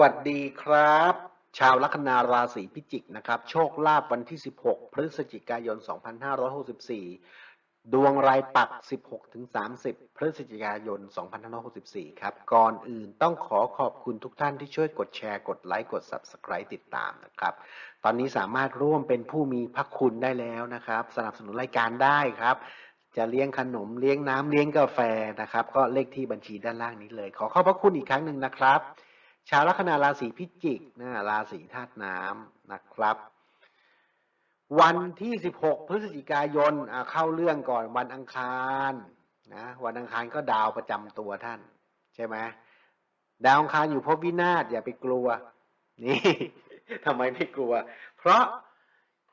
วัสดีครับ ชาวลัคนาราศีพิจิกนะครับ โชคลาภวันที่ 16 พฤศจิกายน 2564 ดวงรายปัก 16ถึง30 พฤศจิกายน 2564 ครับ ก่อนอื่นต้องขอขอบคุณทุกท่านที่ช่วยกดแชร์กดไลค์กด Subscribe ติดตามนะครับ ตอนนี้สามารถร่วมเป็นผู้มีพระคุณได้แล้วนะครับ สนับสนุนรายการได้ครับจะเลี้ยงขนมเลี้ยงน้ำเลี้ยงกาแฟนะครับ ก็เลขที่บัญชีด้านล่างนี้เลย ขอขอบพระคุณอีกครั้งหนึ่งนะครับ ชาวลัคนาราศีพิจิกนะราศีธาตุน้ำนะครับ วันที่ 16 พฤศจิกายนเข้าเรื่องก่อนวันอังคารนะวันอังคารก็ดาวประจำตัวท่าน ใช่ไหมดาวอังคารอยู่ภพวินาศอย่าไปกลัว นี่ทำไมไม่กลัว เพราะ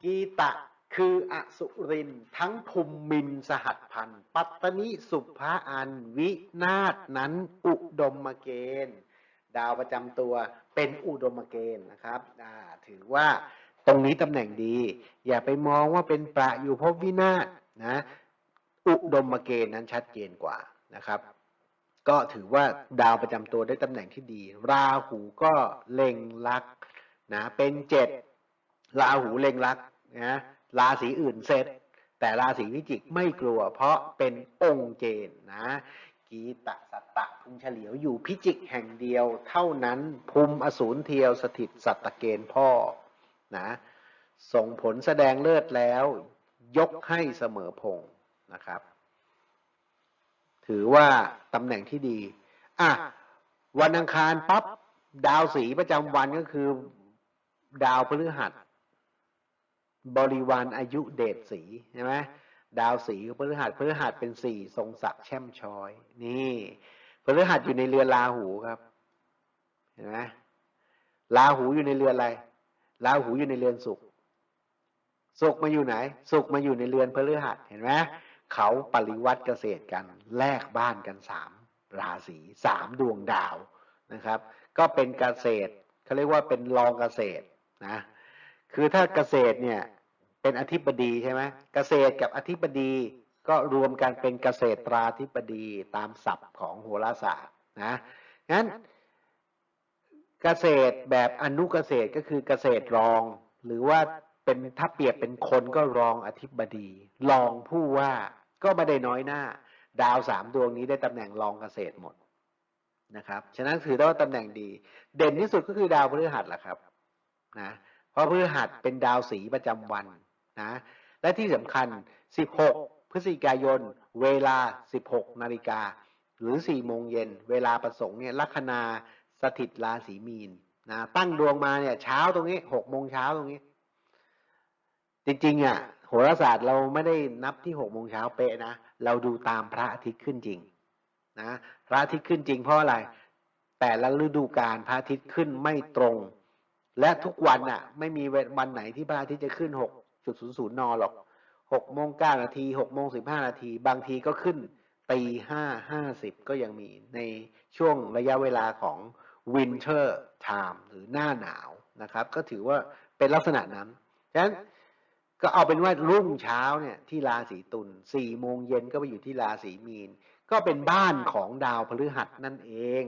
กีตะคืออสุรินทั้งภูมิมินสหัสพันปัตตนิสุภาอันวินาศนั้นอุดมเกณฑ์ ดาวประจำตัวเป็นอุดมเกณฑ์นะครับถือว่าตรงนี้ตำแหน่งดี อย่าไปมองว่าเป็นประอยู่ภพวินาศนะอุดมเกณฑ์นั้นชัดเจนกว่านะครับ ก็ถือว่าดาวประจำตัวได้ตำแหน่งที่ดี ราหูก็เล็งลักนะเป็นเจ็ดราหูเล็งลักนะราศีอื่นเสร็จแต่ราศีพิจิกไม่กลัวเพราะเป็นองค์เจนนะ กีตะสัตตะภูมิเฉลียวอยู่พิจิกแห่งเดียว เท่านั้นภูมิอสูรเทียวสถิตสัตตะเกณฑ์พ่อนะส่งผลแสดงเลิศแล้ว ยกให้เสมอพงนะครับ ถือว่าตำแหน่งที่ดีอะวันอังคารปั๊บดาวสีประจำวันก็คือ ดาวพฤหัส บริวารอายุเดชสีใช่ไหม ดาวสีพฤหัสพฤหัสเป็นสี่ทรงศักดิ์แช่มช้อย นี่พฤหัสอยู่ในเรือนราหูครับ เห็นไหมราหูอยู่ในเรือนอะไรราหูอยู่ในเรือนศุกร์ศุกร์มาอยู่ไหนศุกร์มาอยู่ในเรือนพฤหัสเห็นไหมเขาปริวัติเกษตรกันแลกบ้านกันสามราศีสามดวงดาวนะครับ ก็เป็นเกษตรเขาเรียกว่าเป็นรองเกษตรนะคือถ้าเกษตรเนี่ย เป็นอธิบดีใช่ไหมเกษตรกับอธิบดีก็รวมกันเป็นเกษตราธิบดีตามศัพท์ของโหราศาสตร์นะงั้นเกษตรแบบอนุเกษตรก็คือเกษตรรอง หรือว่าเป็นถ้าเปรียบเป็นคนก็รองอธิบดี รองผู้ว่าก็ไม่ได้น้อยหน้า ดาวสามดวงนี้ได้ตำแหน่งรองเกษตรหมดนะครับฉะนั้นถือได้ว่าตำแหน่งดี เด่นที่สุดก็คือดาวพฤหัสแหละครับนะเพราะพฤหัสเป็นดาวสีประจำวัน นะและที่สำคัญ 16 พฤศจิกายน เวลา 16 นาฬิกา หรือ 4 โมงเย็น เวลาประสงค์เนี่ยลัคนาสถิตราศีมีนนะตั้งดวงมาเนี่ยเช้าตรงนี้ 6 โมงเช้าตรงนี้ จริงๆอะโหราศาสตร์เราไม่ได้นับที่ 6 โมงเช้าเป๊ะนะ เราดูตามพระอาทิตย์ขึ้นจริงนะพระอาทิตย์ขึ้นจริงเพราะอะไร แต่ละฤดูกาลพระอาทิตย์ขึ้นไม่ตรง และทุกวันอะ ไม่มีวันไหนที่พระอาทิตย์จะขึ้น 6.00นหรอก6โมง9นาที6โมง15นาที บางทีก็ขึ้นตีห้าห้าสิบก็ยังมีในช่วงระยะเวลาของ winter time หรือหน้าหนาวนะครับ ก็ถือว่าเป็นลักษณะนั้นฉะนั้นก็เอาเป็นว่ารุ่งเช้าเนี่ยที่ราศีตุลสี่โมงเย็นก็ไปอยู่ที่ราศีมีน ก็เป็นบ้านของดาวพฤหัสนั่นเอง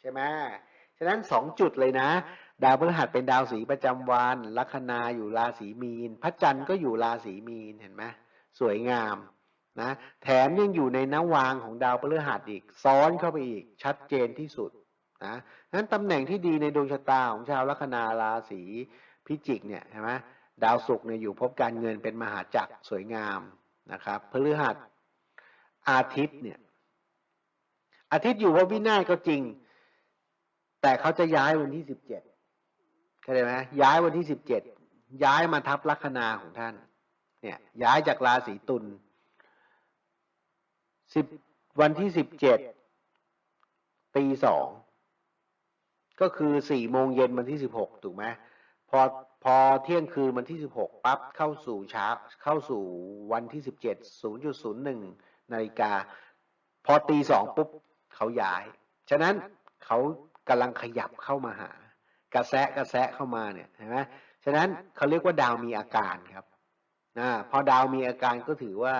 ใช่ไหมฉะนั้นสองจุดเลยนะดาวพฤหัสเป็นดาวสีประจำวันลัคนาอยู่ราศีมีน พระจันทร์ก็อยู่ราศีมีนเห็นไหมสวยงามนะแถมยังอยู่ในนวางของดาวพฤหัสอีก ซ้อนเข้าไปอีกชัดเจนที่สุดนะนั้นตำแหน่งที่ดีในดวงชะตาของชาวลัคนาราศีพิจิกเนี่ยเห็นไหมดาวศุกร์เนี่ยอยู่พบการเงินเป็นมหาจักรสวยงามนะครับพฤหัสอาทิตย์เนี่ยอาทิตย์อยู่ว่าวินาศก็จริง แต่เขาจะย้ายวันที่สิบเจ็ด เข้าใจไหมย้ายวันที่สิบเจ็ดย้ายมาทับลัคนาของท่าน เนี่ย ย้ายจากราศีตุลสิบวันที่สิบเจ็ดตีสองก็คือสี่โมงเย็นวันที่สิบหกถูกไหมพอพอเที่ยงคืนวันที่สิบหกปั๊บเข้าสู่เช้าเข้าสู่วันที่สิบเจ็ดศูนย์จุดศูนย์หนึ่งนาฬิกา พอตีสองปุ๊บเขาย้าย ฉะนั้นเขากำลังขยับเข้ามาหา กระแสกระแสเข้ามาเนี่ยเห็นไหมฉะนั้นเขาเรียกว่าดาวมีอาการครับนะพอดาวมีอาการก็ถือว่า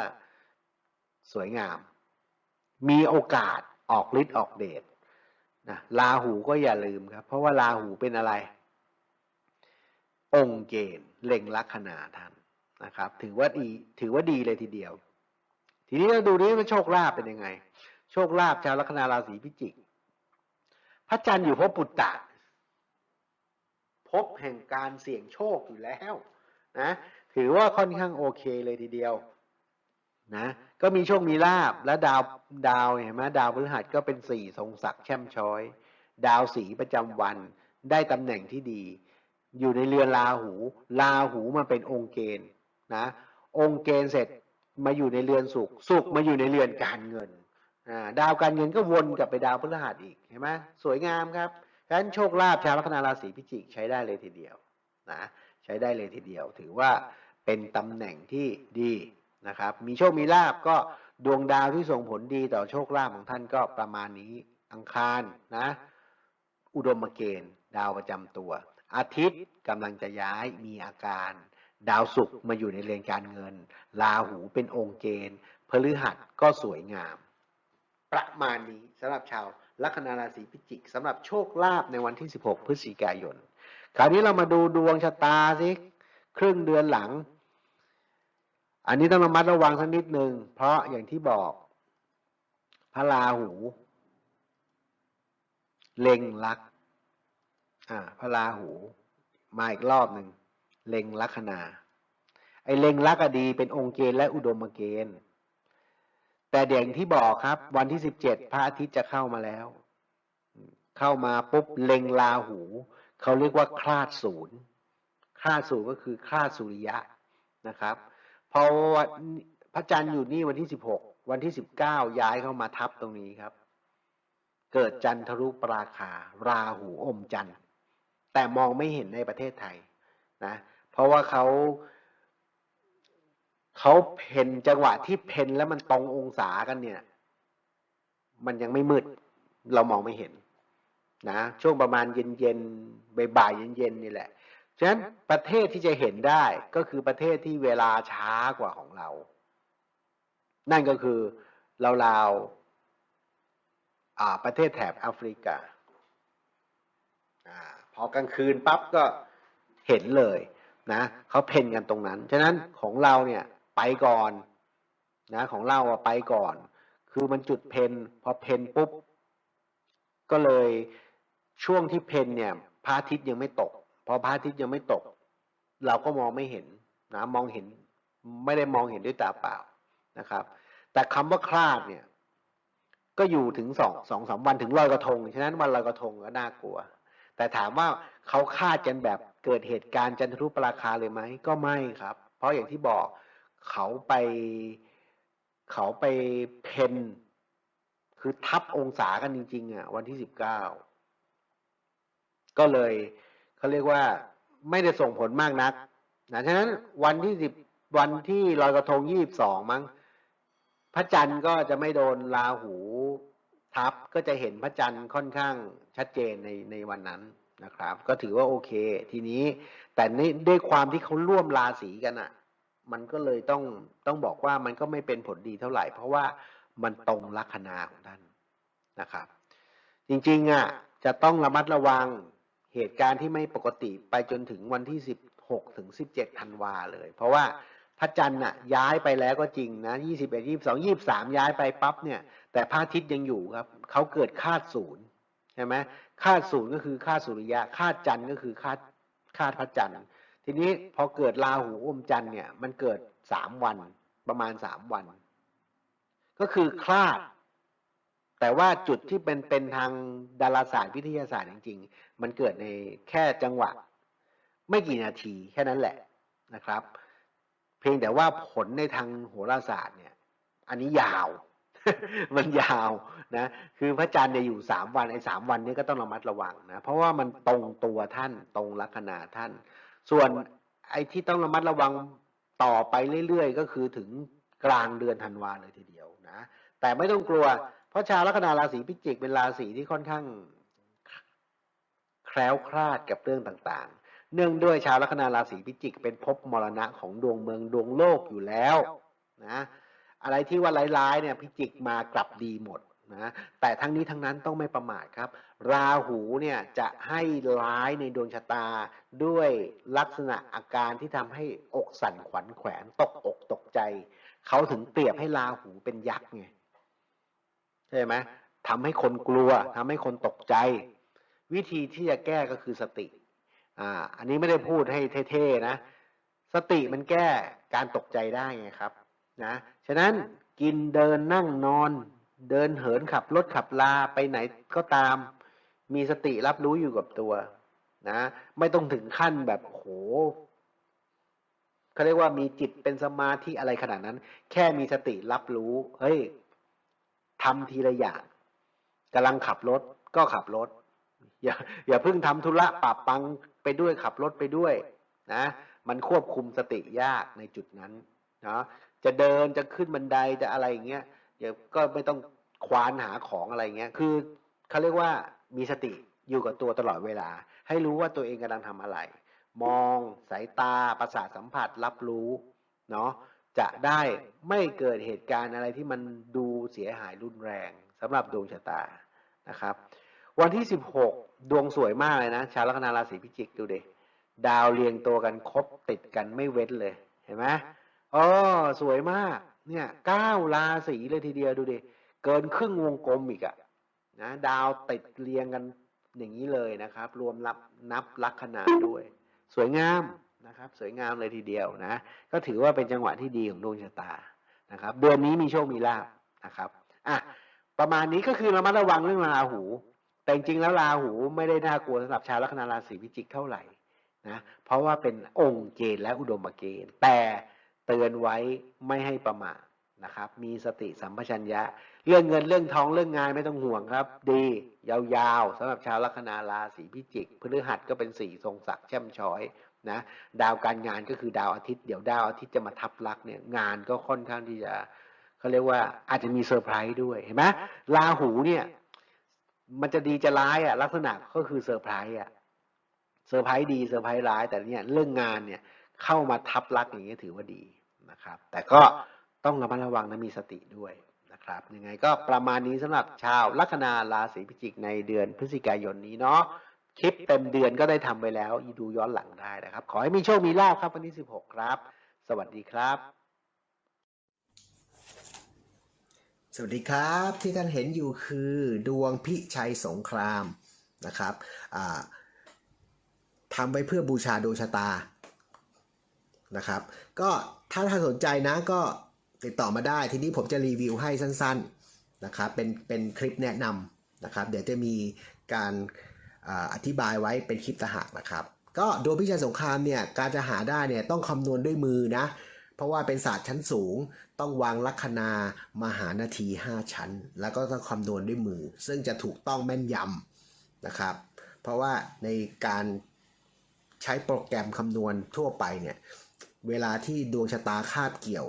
สวยงาม มีโอกาสออกฤทธิ์ออกเดชนะราหูก็อย่าลืมครับ เพราะว่าราหูเป็นอะไร องค์เกณฑ์เล็งลัคนาท่านนะครับ ถือว่าดีถือว่าดีเลยทีเดียว ทีนี้เราดูนี้ว่าโชคลาภเป็นยังไง โชคลาภชาวลัคนาราศีพิจิก พระจันทร์อยู่ภพปุตตะ ภพแห่งการเสี่ยงโชคอยู่แล้วนะถือว่าค่อนข้างโอเคเลยทีเดียวนะก็มีโชคมีลาบและดาวดาวเห็นไหมดาวพฤหัสก็เป็นสี่ทรงศักดิ์แช่มช้อย ดาวสีประจำวันได้ตำแหน่งที่ดี อยู่ในเรือนราหูราหูมาเป็นองค์เกณฑ์นะองค์เกณฑ์เสร็จมาอยู่ในเรือนสุขสุขมาอยู่ในเรือนการเงินดาวการเงินก็วนกลับไปดาวพฤหัสอีกเห็นไหมสวยงามครับ ฉะนั้นโชคลาภชาวลัคนาราศีพิจิกใช้ได้เลยทีเดียวนะใช้ได้เลยทีเดียว ถือว่าเป็นตำแหน่งที่ดีนะครับ มีโชคมีลาบก็ดวงดาวที่ส่งผลดีต่อโชคลาภของท่านก็ประมาณนี้อังคารนะ อุดมเกณฑ์ ดาวประจำตัว อาทิตย์กำลังจะย้ายมีอาการ ดาวศุกร์มาอยู่ในเรือนการเงินราหูเป็นองค์เกณฑ์พฤหัสก็สวยงาม ประมาณนี้สำหรับชาว ลัคนาราศีพิจิกสำหรับโชคลาภในวันที่ 16 พฤศจิกายน คราวนี้เรามาดูดวงชะตาสิครึ่งเดือนหลัง อันนี้ต้องระมัดระวังสักนิดหนึ่งเพราะอย่างที่บอกพระราหู เล็งลักอ่าพระราหู มาอีกรอบหนึ่งเล็งลัคนาไอเล็งลักษดีเป็นองค์เกณฑ์และอุดมเกณฑ์ แต่เด่งที่บอกครับ วันที่สิบเจ็ดพระอาทิตย์จะเข้ามาแล้ว เข้ามาปุ๊บเล็งราหู เขาเรียกว่าคลาดศูนย์คลาดศูนย์ก็คือคลาดสุริยะนะครับพอวันพระจันทร์อยู่นี่วันที่สิบหกวันที่สิบเก้าย้ายเข้ามาทับตรงนี้ครับ เกิดจันทรุปราคา ราหูอมจันทร์แต่มองไม่เห็นในประเทศไทยนะ เพราะว่าเขา เขาเพนจังหวะที่เพนแล้วมันตรงองศากันเนี่ย มันยังไม่มืด เรามองไม่เห็น นะช่วงประมาณเย็นเย็นๆบ่ายๆเย็นๆนี่แหละฉะนั้นประเทศที่จะเห็นได้ก็คือประเทศที่เวลาช้ากว่าของเรา นั่นก็คือราวๆประเทศแถบแอฟริกาอ่าพอกลางคืนปั๊บก็เห็นเลยนะเขาเพนกันตรงนั้น ฉะนั้นของเราเนี่ย ไปก่อนนะของเราอะไปก่อน คือมันจุดเพนพอเพนปุ๊บ ก็เลยช่วงที่เพนเนี่ยพระอาทิตย์ยังไม่ตก พอพระอาทิตย์ยังไม่ตก เราก็มองไม่เห็นนะมองเห็นไม่ได้มองเห็นด้วยตาเปล่านะครับ แต่คำว่าคลาดเนี่ย ก็อยู่ถึงสองสองสามวันถึงลอยกระทงฉะนั้นวันลอยกระทงก็น่ากลัว แต่ถามว่าเขาคาดกันแบบเกิดเหตุการณ์จันทรุปราคาเลยไหมก็ไม่ครับ เพราะอย่างที่บอก เขาไปเขาไปเพนคือทับองศากันจริง ๆ อะ วันที่สิบเก้าก็เลยเขาเรียกว่าไม่ได้ส่งผลมากนักนะฉะนั้นวันที่สิบวันที่ลอยกระทงยี่บสองมั้งพระจันทร์ก็จะไม่โดนราหูทับก็จะเห็นพระจันทร์ค่อนข้างชัดเจนในในวันนั้นนะครับ ก็ถือว่าโอเค ทีนี้แต่ในด้วยความที่เขาร่วมราศีกันอะ่ะ มันก็เลยต้องต้องบอกว่ามันก็ไม่เป็นผลดีเท่าไหร่ เพราะว่ามันตรงลัคนาของท่านนะครับ จริงๆอะจะต้องระมัดระวังเหตุการณ์ที่ไม่ปกติไปจนถึงวันที่สิบหกถึงสิบเจ็ดธันวาเลย เพราะว่าพระจันทร์น่ะย้ายไปแล้วก็จริงนะยี่สิบเอ็ดยี่สิบสองยี่สามย้ายไปปั๊บเนี่ย แต่พระอาทิตย์ยังอยู่ครับเขาเกิดคาดศูนย์ใช่ไหมคาดศูนย์ก็คือคาดสุริยะคาดจันทร์ก็คือคาดคาดพระจันทร์ ทีนี้พอเกิดราหูอมจันทร์เนี่ย มันเกิดสามวันประมาณสามวัน ก็คือคลาด แต่ว่าจุดที่เป็นเป็นทางดาราศาสตร์วิทยาศาสตร์จริง ๆ มันเกิดในแค่จังหวะ ไม่กี่นาทีแค่นั้นแหละนะครับ เพียงแต่ว่าผลในทางโหราศาสตร์เนี่ย อันนี้ยาว มันยาวนะ คือพระจันทร์เนี่ยอยู่สามวันไอ้สามวันนี้ก็ต้องระมัดระวังนะ เพราะว่ามันตรงตัวท่านตรงลัคนาท่าน ส่วนไอ้ที่ต้องระมัดระวังต่อไปเรื่อยๆ ก็คือถึงกลางเดือนธันวาเลยทีเดียวนะแต่ไม่ต้องกลัว เพราะชาวลัคนาราศีพิจิกเป็นราศีที่ค่อนข้างแคล้วคลาดกับเรื่องต่างๆ เนื่องด้วยชาวลัคนาราศีพิจิก เป็นภพมรณะของดวงเมืองดวงโลกอยู่แล้วนะอะไรที่ว่าร้ายๆเนี่ยพิจิกมากลับดีหมดนะแต่ทั้งนี้ทั้งนั้นต้องไม่ประมาทครับ ราหูเนี่ยจะให้ร้ายในดวงชะตาด้วยลักษณะอาการที่ทำให้อกสั่นขวัญแขวนตกอกตกใจ เขาถึงเปรียบให้ราหูเป็นยักษ์ไงใช่ไหมทำให้คนกลัวทำให้คนตกใจ วิธีที่จะแก้ก็คือสติอ่าอันนี้ไม่ได้พูดให้เท่ๆนะ สติมันแก้การตกใจได้ไงครับนะฉะนั้นกินเดินนั่งนอน เดินเหินขับรถขับลาไปไหนก็ตาม มีสติรับรู้อยู่กับตัว นะ ไม่ต้องถึงขั้นแบบโหเขาเรียกว่ามีจิตเป็นสมาธิอะไรขนาดนั้น แค่มีสติรับรู้ เฮ้ยทำทีละอย่างกำลังขับรถก็ขับรถ อย่า อย่าเพิ่งทำธุระปรับปังไปด้วยขับรถไปด้วย นะ มันควบคุมสติยากในจุดนั้นนะจะเดินจะขึ้นบันไดจะอะไรอย่างเงี้ยเดี๋ยวก็ไม่ต้องควานหาของอะไรเงี้ย คือเขาเรียกว่า มีสติอยู่กับตัวตลอดเวลา ให้รู้ว่าตัวเองกำลังทำอะไร มองสายตาประสาทสัมผัสรับรู้เนาะจะได้ไม่เกิดเหตุการณ์อะไรที่มันดูเสียหายรุนแรงสำหรับดวงชะตานะครับ วันที่ 16 ดวงสวยมากเลยนะ ชาวลัคนาราศีพิจิกดูเด็ดาวเรียงตัวกันครบติดกันไม่เว้นเลยเห็นไหมอ๋อสวยมากเนี่ยเก้าราศีเลยทีเดียวดูดิเกินครึ่งวงกลมอีกอะ นะดาวติดเรียงกันอย่างนี้เลยนะครับ รวมรับนับลัคนาด้วย สวยงามนะครับ สวยงามเลยทีเดียวนะ ก็ถือว่าเป็นจังหวะที่ดีของดวงชะตานะครับเดือนนี้มีโชคมีลาภนะครับอะประมาณนี้ก็คือระมัดระวังเรื่องราหู แต่จริงแล้วราหูไม่ได้น่ากลัวสำหรับชาวลัคนาราศีพิจิกเท่าไหร่นะเพราะว่าเป็นองค์เกณฑ์และอุดมเกณฑ์แต่เตือนไว้ไม่ให้ประมาท นะครับ มีสติสัมปชัญญะ เรื่องเงินเรื่องทองเรื่องงานไม่ต้องห่วงครับ ดี ยาวๆสำหรับชาวลัคนาราศีพิจิกพฤหัสก็เป็นสี่ทรงศักดิ์แช่มช้อยนะดาวการงานก็คือดาวอาทิตย์เดี๋ยวดาวอาทิตย์จะมาทับลักเนี่ยงานก็ค่อนข้างที่จะเขาเรียกว่าอาจจะมีเซอร์ไพรส์ด้วยเห็นไหมราหูเนี่ยมันจะดีจะร้ายอะลักษณะก็คือเซอร์ไพรส์อะเซอร์ไพรส์ดีเซอร์ไพรส์ร้ายแต่เนี่ยเรื่องงานเนี่ยเข้ามาทับลักอย่างนี้ยถือว่าดีนะครับ แต่ก็ ต้องระมัดระวังนะมีสติด้วยนะครับยังไงก็ประมาณนี้สำหรับชาวลัคนาราศีพิจิกในเดือนพฤศจิกายนนี้เนาะคลิปเต็มเดือนก็ได้ทำไปแล้วดูย้อนหลังได้นะครับ ขอให้มีโชคมีลาภครับวันที่ 16 ครับ สวัสดีครับ สวัสดีครับที่ท่านเห็นอยู่คือดวงพิชัยสงครามนะครับทำไว้เพื่อบูชาดวงชะตานะครับ ก็ถ้าท่านสนใจนะก็ ติดต่อมาได้ ทีนี้ผมจะรีวิวให้สั้นๆนะครับเป็นเป็นคลิปแนะนำนะครับ เดี๋ยวจะมีการอธิบายไว้เป็นคลิปตะหากนะครับ ก็ดวงพิชัยสงครามเนี่ยการจะหาได้เนี่ยต้องคำนวณด้วยมือนะ เพราะว่าเป็นศาสตร์ชั้นสูง ต้องวางลัคนามหานาที 5 ชั้น แล้วก็ต้องคำนวณด้วยมือ ซึ่งจะถูกต้องแม่นยำนะครับ เพราะว่าในการใช้โปรแกรมคำนวณทั่วไปเนี่ยเวลาที่ดวงชะตาคาบเกี่ยว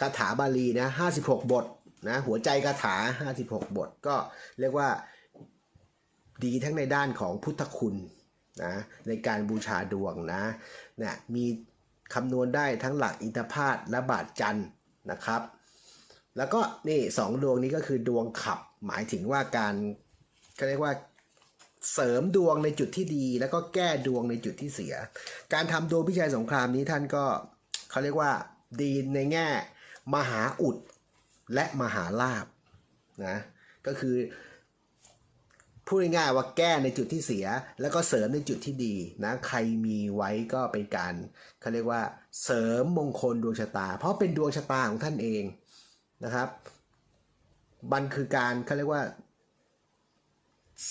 คาถาบาลีนะ56บทนะหัวใจคาถา56บทก็เรียกว่าดีทั้งในด้านของพุทธคุณนะในการบูชาดวงนะเนี่ยมีคำนวณได้ทั้งหลักอินทพาตและบาทจันทร์นะครับ แล้วก็นี่สองดวงนี้ก็คือดวงขับหมายถึงว่าการเขาเรียกว่าเสริมดวงในจุดที่ดี แล้วก็แก้ดวงในจุดที่เสีย การทำดวงพิชัยสงครามนี้ท่านก็เขาเรียกว่าดีในแง่ มหาอุดและมหาลาบนะก็คือพูดง่ายๆว่าแก้ในจุดที่เสีย แล้วก็เสริมในจุดที่ดีนะใครมีไว้ก็เป็นการเขาเรียกว่าเสริมมงคลดวงชะตา เพราะเป็นดวงชะตาของท่านเองนะครับมันคือการเขาเรียกว่า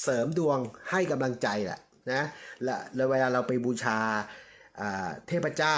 เสริมดวงให้กำลังใจแหละนะและ้วเวลาเราไปบูชาเทพเจ้า